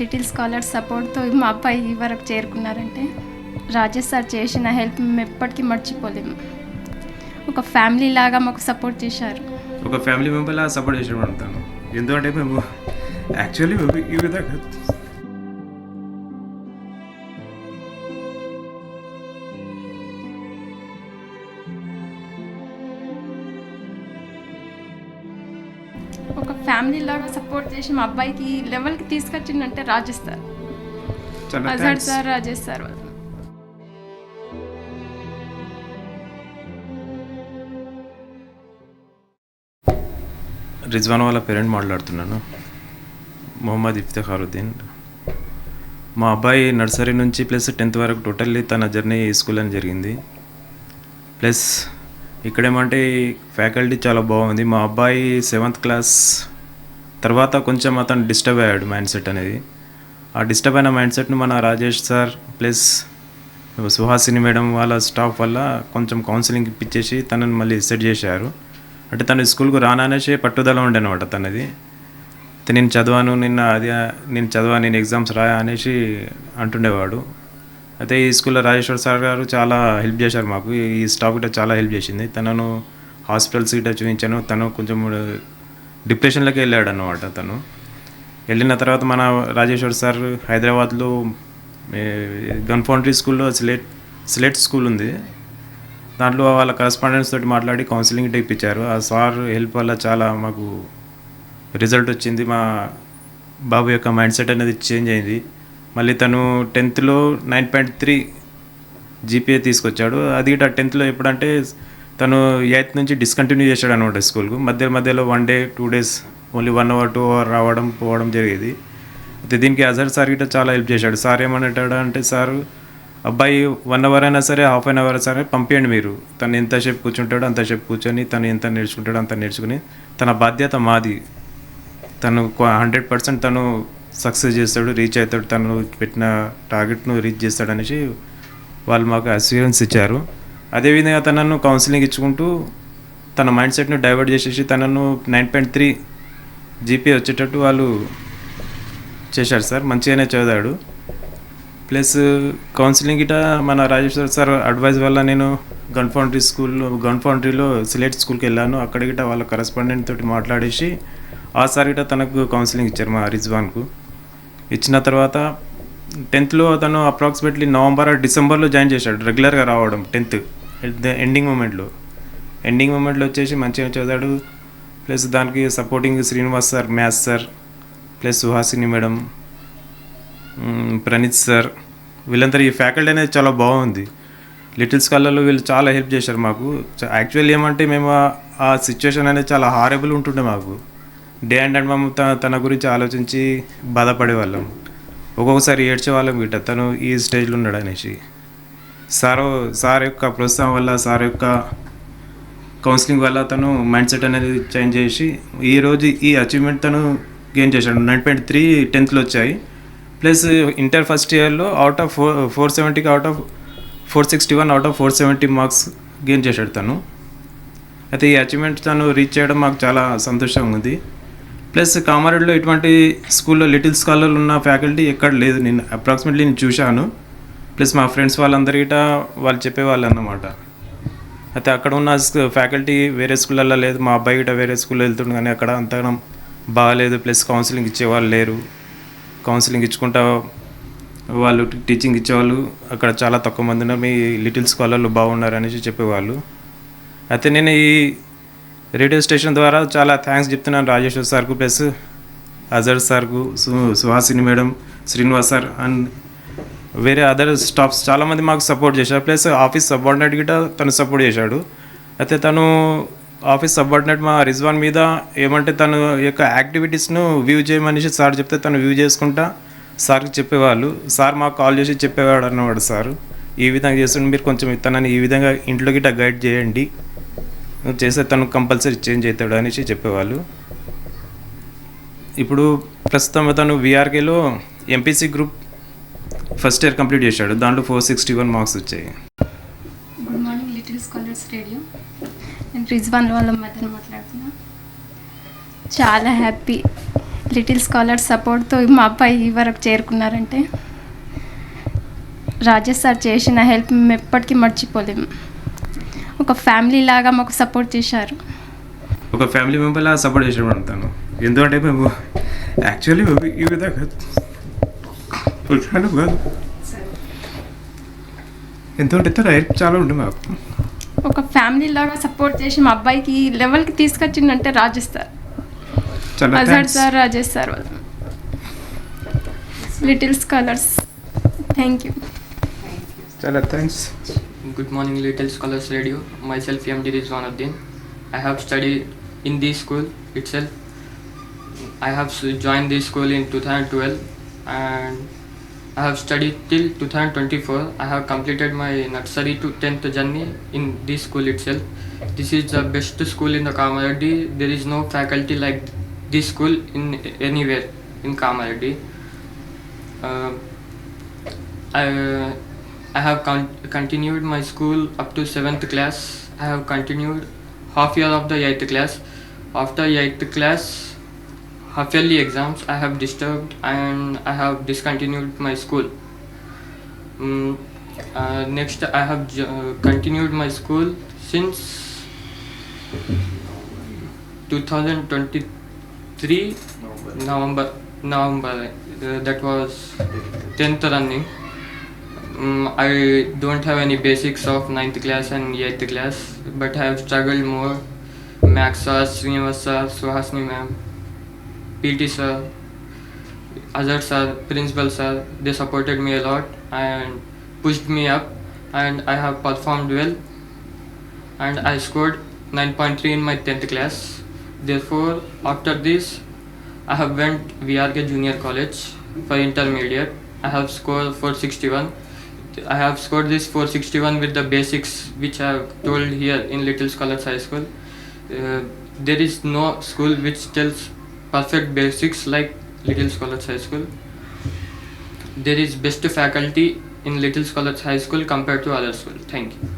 Little scholar సపోర్ట్తో మా అబ్బాయి ఈ వరకు చేరుకున్నారంటే రాజేష్ సార్ చేసిన హెల్ప్ మేము ఎప్పటికీ మర్చిపోలేము. ఒక ఫ్యామిలీ లాగా మాకు సపోర్ట్ చేశారు. ఒక ఫ్యామిలీ మెంబర్లా సపోర్ట్ చేసేవాడు అంటాను ఎందుకంటే మేము యాక్చువల్లీ ఈ విధంగా లాగా సపోర్ట్ చేసి మా అబ్బాయికి లెవెల్కి తీసుకొచ్చిందంటే Rajesh sir. Azad sir Rajesh sir వాళ్ళు. రిజ్వాన్ వాళ్ళ పేరెంట్ మాట్లాడుతున్నాను. మొహమ్మద్ ఇఫ్తిఖారుద్దీన్ మా అబ్బాయి నర్సరీ నుంచి ప్లస్ టెన్త్ వరకు టోటల్లీ తన జర్నీ ఈ స్కూల్ అని జరిగింది. ప్లస్ ఇక్కడేమంటే ఫ్యాకల్టీ చాలా బాగుంది. మా అబ్బాయి సెవెంత్ క్లాస్ తర్వాత కొంచెం అతను డిస్టర్బ్ అయ్యాడు మైండ్ సెట్ అనేది. ఆ డిస్టర్బ్ అయిన మైండ్ సెట్ను మన Rajesh sir plus Suhasini madam వాళ్ళ స్టాఫ్ వల్ల కొంచెం కౌన్సిలింగ్ ఇప్పించేసి తనని మళ్ళీ సెట్ చేశారు. అంటే తను స్కూల్కు రాననేసి పట్టుదల ఉండేనమాట తనది. నేను చదివాను నిన్న అది నేను చదివాను నేను ఎగ్జామ్స్ రాయా అనేసి అంటుండేవాడు. అయితే ఈ స్కూల్లో రాజేశ్వర్ సార్ గారు చాలా హెల్ప్ చేశారు మాకు. ఈ స్టాఫ్ గిట్ట చాలా హెల్ప్ చేసింది. తనను హాస్పిటల్స్ గిట్ట చూపించాను. తను కొంచెం డిప్రెషన్లోకి వెళ్ళాడు అన్నమాట తను వెళ్ళిన తర్వాత మన రాజేశ్వర్ సార్ హైదరాబాద్లో గన్ ఫౌండ్రీ స్కూల్లో స్లేట్ స్లేట్ స్కూల్ ఉంది. దాంట్లో వాళ్ళ కరస్పాండెంట్స్ తోటి మాట్లాడి కౌన్సిలింగ్ ఇప్పించారు. ఆ సార్ హెల్ప్ వల్ల చాలా మాకు రిజల్ట్ వచ్చింది. మా బాబు యొక్క మైండ్ సెట్ అనేది చేంజ్ అయింది. మళ్ళీ తను టెన్త్లో నైన్ పాయింట్ త్రీ జీపీఏ తీసుకొచ్చాడు. అది టెన్త్లో ఎప్పుడంటే తను ఎయిత్ నుంచి డిస్కంటిన్యూ చేశాడు అనమాట స్కూల్కు మధ్య మధ్యలో one day two days only one hour two hour రావడం పోవడం జరిగేది. అయితే దీనికి అజర్ సార్ గిట్ట చాలా హెల్ప్ చేశాడు. సార్ ఏమన్నాడు అంటే సార్ అబ్బాయి వన్ అవర్ అయినా సరే హాఫ్ అన్ అవర్ సరే పంపించండి మీరు. తను ఎంతసేపు కూర్చుంటాడో అంతసేపు కూర్చొని తను ఎంత నేర్చుకుంటాడో అంత నేర్చుకుని తన బాధ్యత మాది. తను హండ్రెడ్ పర్సెంట్ తను సక్సెస్ చేస్తాడు రీచ్ అవుతాడు తను పెట్టిన టార్గెట్ను రీచ్ చేస్తాడు అనేసి వాళ్ళు మాకు అస్యూరెన్స్ ఇచ్చారు. అదేవిధంగా తనను కౌన్సిలింగ్ ఇచ్చుకుంటూ తన మైండ్ సెట్ను డైవర్ట్ చేసేసి తనను నైన్ పాయింట్ త్రీ జీపీ వచ్చేటట్టు వాళ్ళు చేశారు సార్. మంచిగానే చదివాడు. ప్లస్ కౌన్సిలింగ్ ఇట మన రాజేశ్వర్ సార్ అడ్వైస్ వల్ల నేను గన్ ఫౌండరీ స్కూల్లో గన్ ఫౌండరీలో సిలేట్ స్కూల్కి వెళ్ళాను. అక్కడ గిట వాళ్ళ కరస్పాండెంట్ తోటి మాట్లాడేసి ఆ సార్ గిట తనకు కౌన్సిలింగ్ ఇచ్చారు మా రిజ్వాన్కు. ఇచ్చిన తర్వాత టెన్త్లో తను అప్రాక్సిమేట్లీ నవంబర్ డిసెంబర్లో జాయిన్ చేశాడు. రెగ్యులర్గా రావడం టెన్త్ ఎండింగ్ మూమెంట్లో. ఎండింగ్ మూమెంట్లో వచ్చేసి మంచిగా చదివాడు. ప్లస్ దానికి supporting Srinivas sir maths sir plus Suhasini madam Praneeth sir. వీళ్ళందరూ ఈ ఫ్యాకల్టీ అనేది చాలా బాగుంది. లిటిల్ స్కాలర్లో వీళ్ళు చాలా హెల్ప్ చేశారు మాకు. యాక్చువల్లీ ఏమంటే మేము ఆ- సిచ్యువేషన్ అనేది చాలా హారబుల్ ఉంటుండే మాకు. డే అండ్ అండ్ మేము తన తన గురించి ఆలోచించి బాధపడేవాళ్ళం. ఒక్కొక్కసారి ఏడ్చే వాళ్ళం గిట్ట తను ఈ స్టేజ్లో ఉన్నాడు అనేసి. సార్ సార్ యొక్క ప్రోత్సాహం వల్ల సార్ యొక్క కౌన్సిలింగ్ వల్ల తను మైండ్ సెట్ అనేది చేంజ్ చేసి ఈ రోజు ఈ అచీవ్మెంట్ తను గెయిన్ చేశాడు. నైన్ పాయింట్ త్రీ టెన్త్లో వచ్చాయి. ప్లస్ ఇంటర్ ఫస్ట్ ఇయర్లో out of four four సెవెంటీకి out of four sixty one out of four seventy marks gain చేశాడు తను. అయితే ఈ అచీవ్మెంట్ తను రీచ్ చేయడం మాకు చాలా సంతోషంగా ఉంది. ప్లస్ కామారెడ్డిలో ఇటువంటి స్కూల్లో లిటిల్ స్కాలర్లు ఉన్న ఫ్యాకల్టీ ఎక్కడ లేదు. నేను అప్రాక్సిమేట్లీ నేను చూశాను. ప్లస్ మా ఫ్రెండ్స్ వాళ్ళందరిట వాళ్ళు చెప్పేవాళ్ళు అన్నమాట అయితే అక్కడ ఉన్న ఫ్యాకల్టీ వేరే స్కూళ్ళల్లో లేదు మా అబ్బాయి గిట్ట వేరే స్కూల్లో వెళ్తుండు కానీ అక్కడ అంత బాగాలేదు. ప్లస్ కౌన్సిలింగ్ ఇచ్చేవాళ్ళు లేరు. కౌన్సిలింగ్ ఇచ్చుకుంటా వాళ్ళు టీచింగ్ ఇచ్చేవాళ్ళు అక్కడ చాలా తక్కువ మంది ఉన్నారు. మీ లిటిల్ స్కాలర్లు బాగున్నారు అనేసి చెప్పేవాళ్ళు. అయితే నేను ఈ రేడియో స్టేషన్ ద్వారా చాలా థ్యాంక్స్ చెప్తున్నాను రాజేశ్వర్ సార్కు. ప్లస్ అజర్ సార్కు సు Suhasini madam Srinivas sir and వేరే అదర్ స్టాఫ్స్ చాలామంది మాకు సపోర్ట్ చేశారు. ప్లస్ ఆఫీస్ సబార్డినేట్ గిట్ట తను సపోర్ట్ చేశాడు. అయితే తను ఆఫీస్ సబార్డినేట్ మా రిజ్వాన్ మీద ఏమంటే తను యొక్క యాక్టివిటీస్ను వ్యూ చేయమనేసి సార్ చెప్తే తను వ్యూ చేసుకుంటా. సార్కి చెప్పేవాళ్ళు. సార్ మాకు కాల్ చేసి చెప్పేవాడు అన్నవాడు సార్ ఈ విధంగా చేస్తుంటే మీరు కొంచెం తనని ఈ విధంగా ఇంట్లో గిట్ట గైడ్ చేయండి. చేస్తే తను కంపల్సరీ చేంజ్ అవుతాడు అనేసి చెప్పేవాళ్ళు. ఇప్పుడు ప్రస్తుతం తను విఆర్కేలో MPC group first year complete చేశాడు దాంట్లో ఫోర్ సిక్స్టీ వన్ మార్క్స్ వచ్చాయి. Good morning little scholars radio. నేను రిజ్వాన్ వాళ్ళ మధ్యన మాట్లాడుతున్నా. చాలా హ్యాపీ. లిటిల్ స్కాలర్ సపోర్ట్తో మా అబ్బాయి ఈ వరకు చేరుకున్నారంటే రాజేష్ సార్ చేసిన హెల్ప్ మేము ఎప్పటికీ మర్చిపోలేము. ఒక ఫ్యామిలీ లాగా మాకు సపోర్ట్ చేశారు. ఒక ఫ్యామిలీ మెంబర్లా సపోర్ట్ చేసేవాడు అంటాను ఎందుకంటే మేము యాక్చువల్లీ ఈ విధంగా పురుషాలు కాదు ఎందుకంటే తన హెల్ప్ చాలా ఉండే మాకు ఒక ఫ్యామిలీ లాగా సపోర్ట్ చేసి మా అబ్బాయికి ఈ లెవెల్కి తీసుకొచ్చిందంటే రాజేష్ సార్ చాలా Azad thanks sir Rajesh sir వాళ్ళు లిటిల్ స్కాలర్స్ థ్యాంక్ యూ చాలా thanks Good morning, Little Scholars Radio. Myself, M. D. Rizwanuddin. I have studied in this school itself. I have s- joined this school in 2012 and I have studied till 2024. I have completed my nursery to 10th journey in this school itself. This is the best school in the Kamareddy. There is no faculty like this school in anywhere in Kamareddy. Uh, I, I have con- continued my school up to 7th class. I have continued half year of the 8th class. After 8th class, half yearly exams, I have disturbed and I have discontinued my school. Mm, uh, next, I have continued my school since 2023 November. November. Uh, that was 10th running. Mm, I don't have any basics of 9th class and 8th class, but I have struggled more. Max sir, Srinivas sir, Suhasni ma'am, PT sir, Azhar sir, principal sir, they supported me a lot and pushed me up, and I have performed well. And I scored 9.3 in my 10th class. Therefore, after this, I have went VRK Junior College for intermediate. I have scored 461. I have scored this 461 with the basics which I have told here in Little Scholars High School. Uh, there is no school which tells perfect basics like Little Scholars High School. There is best faculty in Little Scholars High School compared to other school. Thank you.